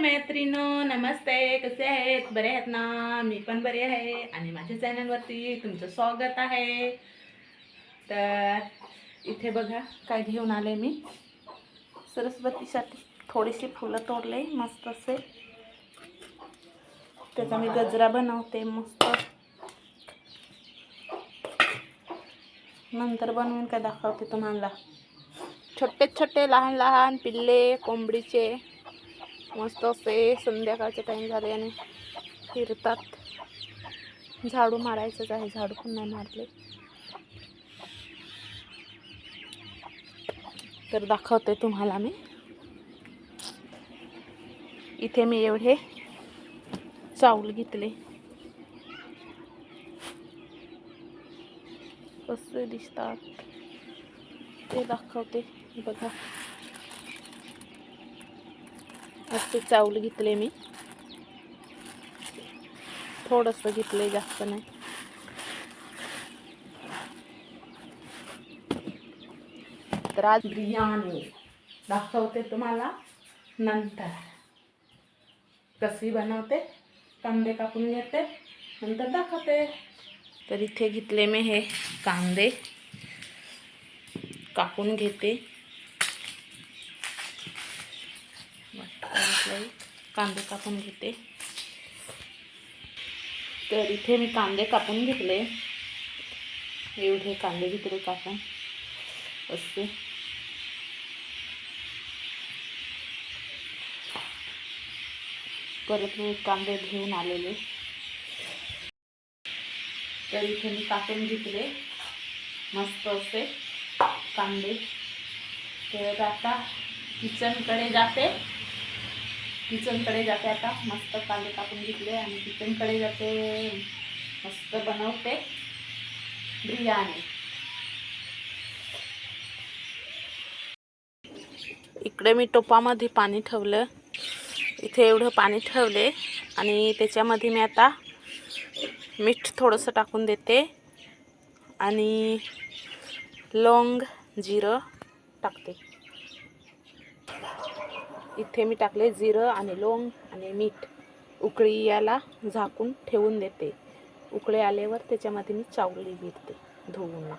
मैत्रिणो नमस्ते. कसे आहेत? बरे आहेत ना? मी पण बरे आहे. आणि माझ्या चॅनलवरती तुमचं स्वागत आहे. तर इथे बघा काय घेऊन आले मी. सरस्वतीसाठी थोडीशी फुलं तोडले मस्त असे. त्याचा मी गजरा बनवते मस्त. नंतर बनवून काय दाखवते तुम्हाला. छोटे छोटे लहान लहान पिल्ले कोंबडीचे. मस्त असे संध्याकाळचे टाईम झाले आणि फिरतात. झाडू मारायचंच आहे झाडू पण नाही मारले. तर दाखवते तुम्हाला मी. इथे मी एवढे चावल घेतले. कसे दिसतात ते दाखवते. बघा. असं चावल घेतले मी. थोडंसं घेतले जास्त नाही. तर आज बिर्याणी दाखवते तुम्हाला नंतर. कशी बनवते कांदे कापून घेते नंतर दाखवते. तर इथे घेतले मी हे कांदे. कापून घेते. घेतलंय. कांदे कापून घेते. तर इथे मी कांदे कापून घेतले. एवढे कांदे घेतले कापून. असते परत मी कांदे घेऊन आलेले. तर इथे मी कापून घेतले. मस्त असे कांदे. तर आता किचनकडे जाते. किचनकडे जाते आता. मस्त कांदे कापून घेतले आणि किचनकडे जाते. मस्त बनवते बिर्याणी. इकडे मी टोपामध्ये पाणी ठेवलं. इथे एवढं पाणी ठेवले आणि त्याच्यामध्ये मी आता मीठ थोडंसं टाकून देते. आणि लवंग जिरं टाकते. इथे मी टाकले जिरं आणि लोंग आणि मीठ. उकळी याला झाकून ठेवून देते. उकळे आल्यावर त्याच्यामध्ये मी चावली गिरते धुवून.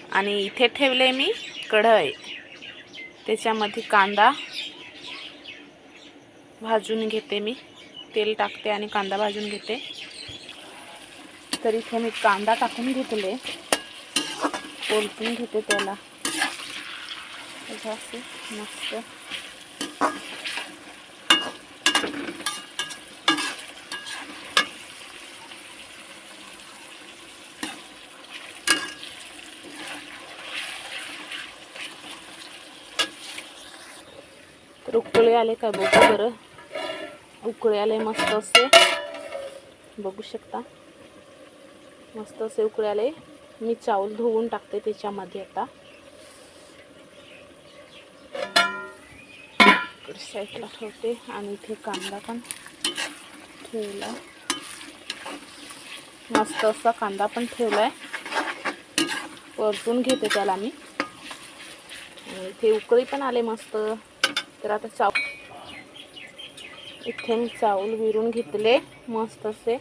आणि इथे ठेवले मी कढई. त्याच्यामध्ये कांदा भाजून घेते मी. तेल टाकते आणि कांदा भाजून घेते. तर इथे मी कांदा टाकून घेतले. पोलपून घेते त्याला. असं मस्त. तर उकळे आले काय बघू बरं. उकळे आले मस्त असे. बघू शकता. मस्त असे उकळे आले. मी चावल धुवून टाकते त्याच्यामध्ये आता. साईडला ठेवते आणि इथे कांदा पण ठेवला मस्त असा कांदा पण ठेवलाय. परतून घेते त्याला मी. इथे उकळी पण आले मस्त. तर आता चाव इथे मी चावल विरून घेतले मस्त असे.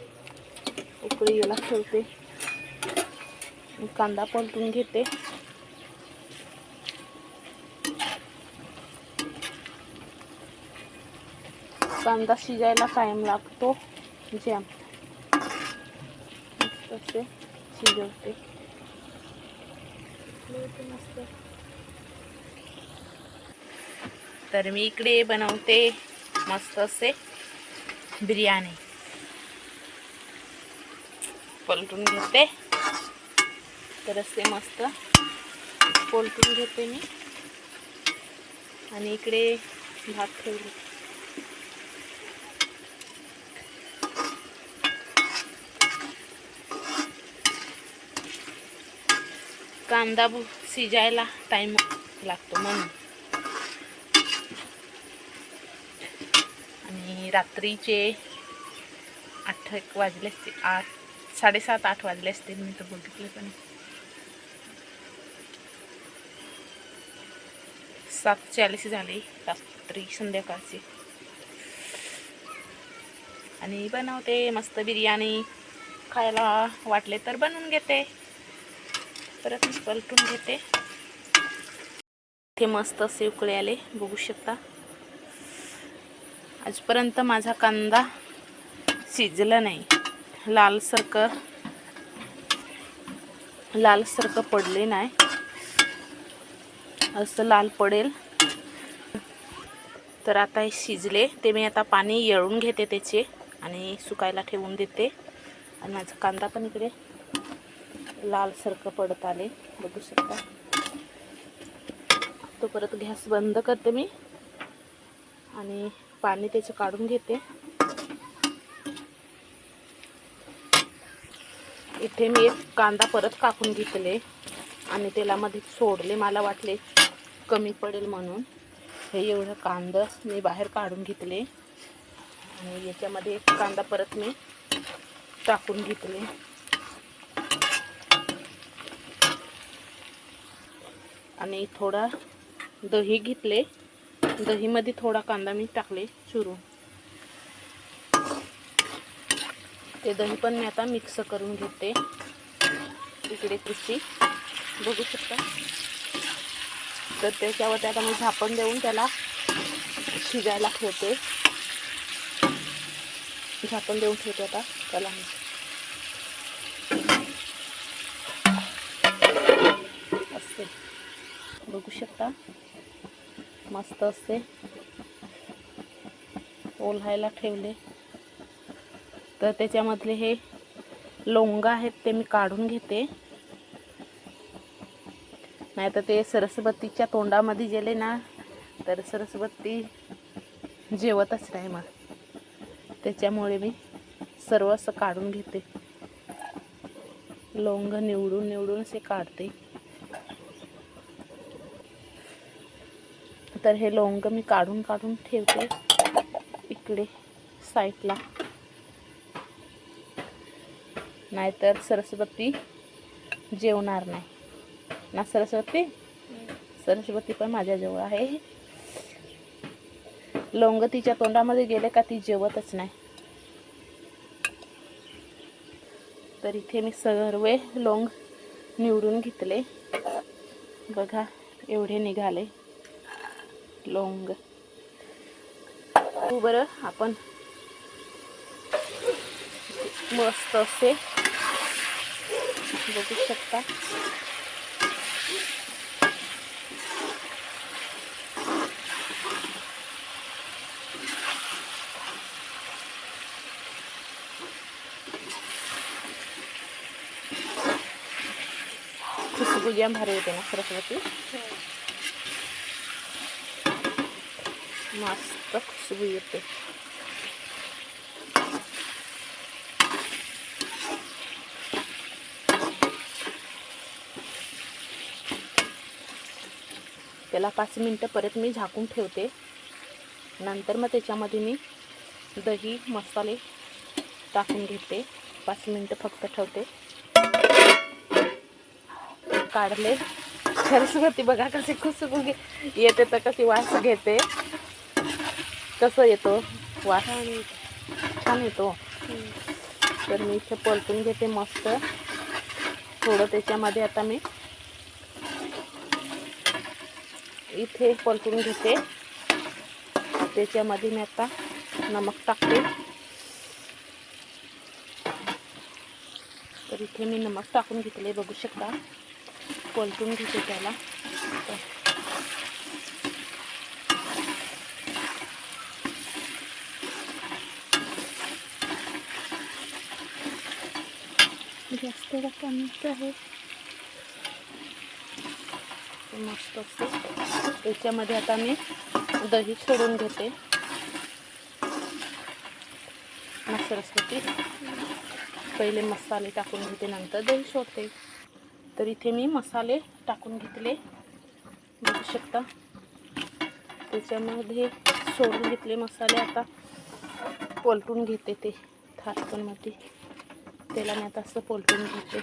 उकळी याला ठेवते कांदा पलटून घेते. कांदा शिजायला टाइम लागतो जॅम मस्त असे शिजवते मस्त तर मी इकडे बनवते मस्त असे बिर्याणी पलटून घेते तर असे मस्त पलटून घेते मी आणि इकडे भात ठेवले कांदा शिजायला टाईम लागतो म्हणून. आणि रात्रीचे आठ एक वाजले असतील आठ साडेसात आठ वाजले असतील मी तर बघितले पण सात चाळीस झाले रात्री संध्याकाळची. आणि बनवते मस्त बिर्याणी. खायला वाटले तर बनवून घेते. परत मी पलटून घेते. ते मस्त असे उकळे आले बघू शकता. आजपर्यंत माझा कांदा शिजला नाही. लालसारखं लालसारखं पडले नाही. असं लाल पडेल. तर आता हे शिजले. ते मी आता पाणी येळून घेते त्याचे आणि सुकायला ठेवून देते. आणि माझा कांदा पण इकडे लालसारखं पडत आले. बघू शकता. तो परत गॅस बंद करते मी. आणि पाणी त्याचं काढून घेते. इथे मी एक कांदा परत कापून घेतले आणि तेलामध्ये सोडले. मला वाटले कमी पडेल म्हणून. हे एवढं कांदा मी बाहेर काढून घेतले. आणि याच्यामध्ये एक कांदा परत मी टाकून घेतले. आणि थोडा दही घेतले. दहीमध्ये थोडा कांदा मी टाकले चुरून. ते दही पण मी आता मिक्स करून घेते. इकडे कृषी बघू शकता. तर त्याच्यावरती आता मी झापण देऊन त्याला शिजायला ठेवते. झापण देऊन ठेवते आता. त्याला मी असते बघू शकता. मस्त असते. ओलायला ठेवले. तर त्याच्यामधले हे लोंग आहेत ते मी काढून घेते. नाही तर ते सरस्वतीच्या तोंडामध्ये गेले ना तर सरस्वती जेवतच नाही मग. त्याच्यामुळे मी सर्व असं काढून घेते. लोंग निवडून निवडून असे काढते. तर हे लोंग मी काढून काढून ठेवते इकडे साईडला. नाहीतर सरस्वती जेवणार नाही. ना सरस्वती? सरस्वती पण माझ्याजवळ आहे. लोंग तिच्या तोंडामध्ये गेले का ती जेवतच नाही. तर इथे मी सर्व लोंग निवडून घेतले. बघा एवढे निघाले. लोंग। हो बरं आपण मस्त असे बघू शकता. खुशबू जाम भारी येते ना सरस्वती? मस्त खुशबू येते त्याला पाच मिनटं परत मी झाकून ठेवते. नंतर मग त्याच्यामध्ये मी दही मसाले टाकून घेते. पाच मिनटं फक्त ठेवते. काढले. खरंच होती बघा कसे खुसबू घे येते तर कशी वास घेते. कसं येतो? वास छान येतो. तर मी इथे पलटून घेते मस्त. थोडं त्याच्यामध्ये आता मी इथे पलटून घेते. त्याच्यामध्ये मी आता नमक टाकते. तर इथे मी नमक टाकून घेतले बघू शकता. पलटून घेते त्याला. जास्त कमीच आहे मस्त असते त्याच्यामध्ये आता मी दही सोडून घेते मग सरस्वती पहिले मसाले टाकून घेते नंतर दही सोडते तर इथे मी मसाले टाकून घेतले बघू शकता त्याच्यामध्ये सोडून घेतले मसाले आता पलटून घेते ते थाटपणमध्ये त्याला मी आता असं पोलटून घेते.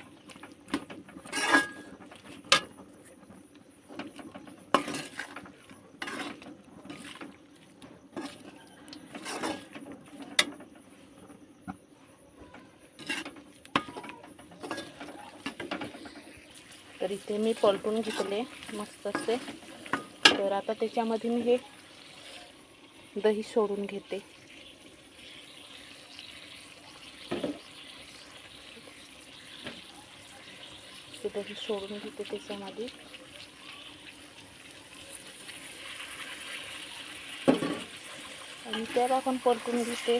तर इथे मी पलटून घेतले मस्त असे. तर आता त्याच्यामध्ये मी हे दही सोडून घेते. ते सोडून घेते त्याच्यामध्ये. आणि त्याला आपण परतून घेते.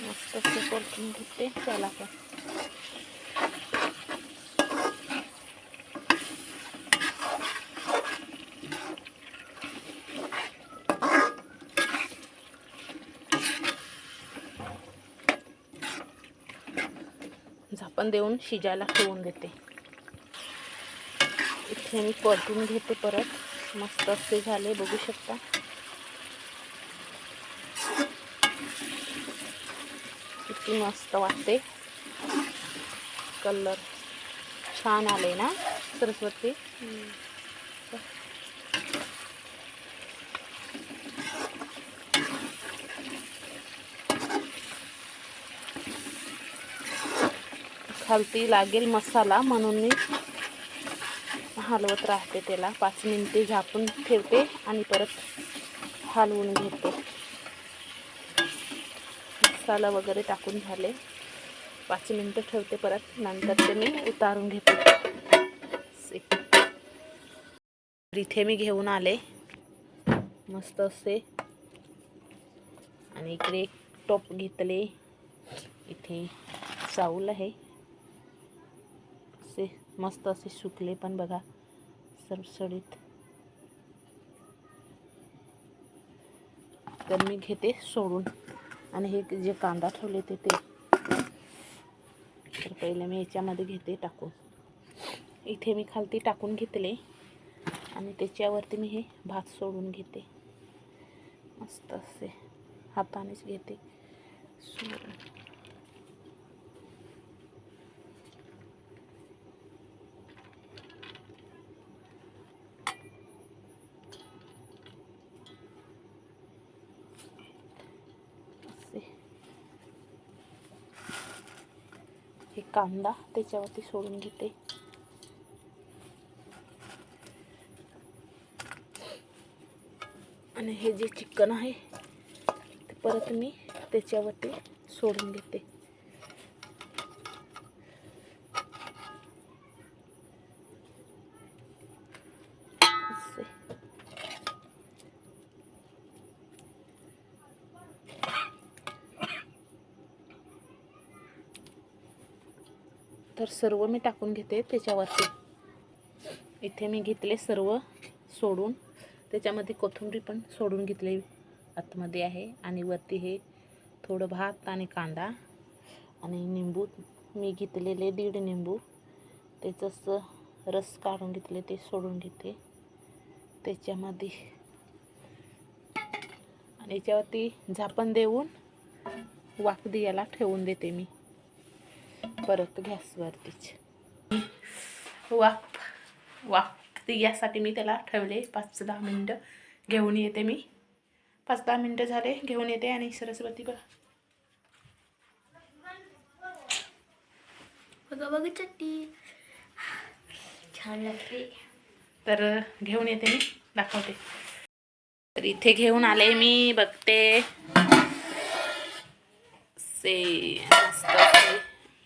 मस्त परतून घेते त्याला पण. झाकण देऊन शिजायला ठेवून देते. इथे मी परतून घेते परत. मस्त असे झाले बघू शकता. किती मस्त वाटते. कलर छान आले ना सरस्वती? खालती लागेल मसाला म्हणून मी हलवत राहते त्याला. पाच मिनिटे झाकून ठेवते आणि परत हलवून घेते. मसाला वगैरे टाकून झाले. पाच मिनटं ठेवते परत. नंतर ते मी उतारून घेते. तर इथे मी घेऊन आले. मस्त असे. आणि इकडे टॉप टोप घेतले. इथे चावल आहे. मस्त असे सुकले पण बघा सरसडीत तर मी घेते सोडून. आणि हे जे कांदा ठेवले ते ते. तर पहिले मी याच्यामध्ये घेते टाकून. इथे मी खालती टाकून घेतले. आणि त्याच्यावरती मी हे भात सोडून घेते. मस्त असे हातानेच घेते. सोडून असे हे कांदा त्याच्यावरती सोडून घेते. आणि हे जे चिकन आहे ते परत मी त्याच्यावरती सोडून घेते असे तर सर्व मी टाकून घेते त्याच्यावरती. इथे मी घेतले सर्व सोडून. त्याच्यामध्ये कोथिंबीर पण सोडून घेतली आतमध्ये आहे. आणि वरती हे थोडं भात आणि कांदा आणि निंबू. मी घेतलेले दीड निंबू. त्याचंच रस काढून घेतले ते सोडून घेते. त्याच्यामध्ये आणि याच्यावरती झापण देऊन वाकदी याला ठेवून देते मी. परत गॅसवरतीच वाफ वाफ. यासाठी मी त्याला ठेवले पाच दहा मिनटं. घेऊन येते मी. पाच दहा मिनटं झाले घेऊन येते आणि सरस्वती बघा. बघा बघा चट्टी. छान लागते. तर घेऊन येते मी. दाखवते. तर इथे घेऊन आले मी बघते. से मस्त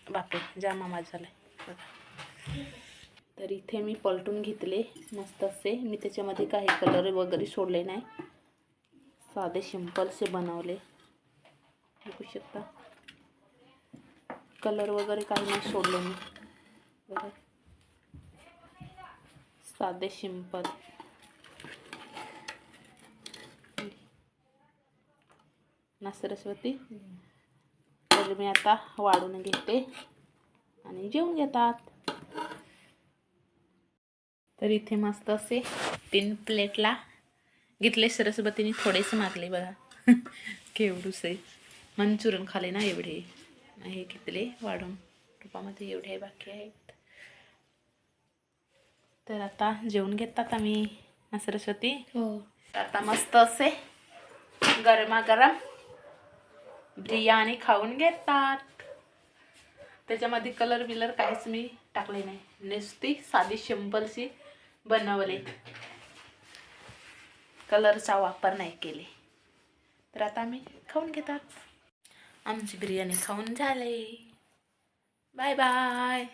बापरे जाम आवाज झालाय. बघा. तर इथे मी पलटून घेतले मस्त असे. मी त्याच्यामध्ये काही कलर वगैरे सोडले नाही. साधे सिंपलसे बनवले. बघू शकता. कलर वगैरे काही नाही सोडले मी. बघा. साधे सिंपल ना सरस्वती तर मी आता वाढून घेते. आणि जेवून घेतात. तर इथे मस्त असे तीन प्लेटला घेतले सरस्वतीने थोडेच मारले बघा. केवढूसे. मंचुरन खाले ना एवढे. हे घेतले वाढून. तुपामध्ये एवढे बाकी आहेत. तर आता जेवण घेतात आम्ही सरस्वती. हो. आता मस्त असे गरमागरम बिर्याणी खाऊन घेतात. त्याच्यामध्ये कलर बिलर काहीच मी टाकले नाही. नुसती साधी सिंपलशी बनवले. कलरचा वापर नाही केले. तर आता आम्ही खाऊन घेतात. आमची बिर्याणी खाऊन झाले. Bye bye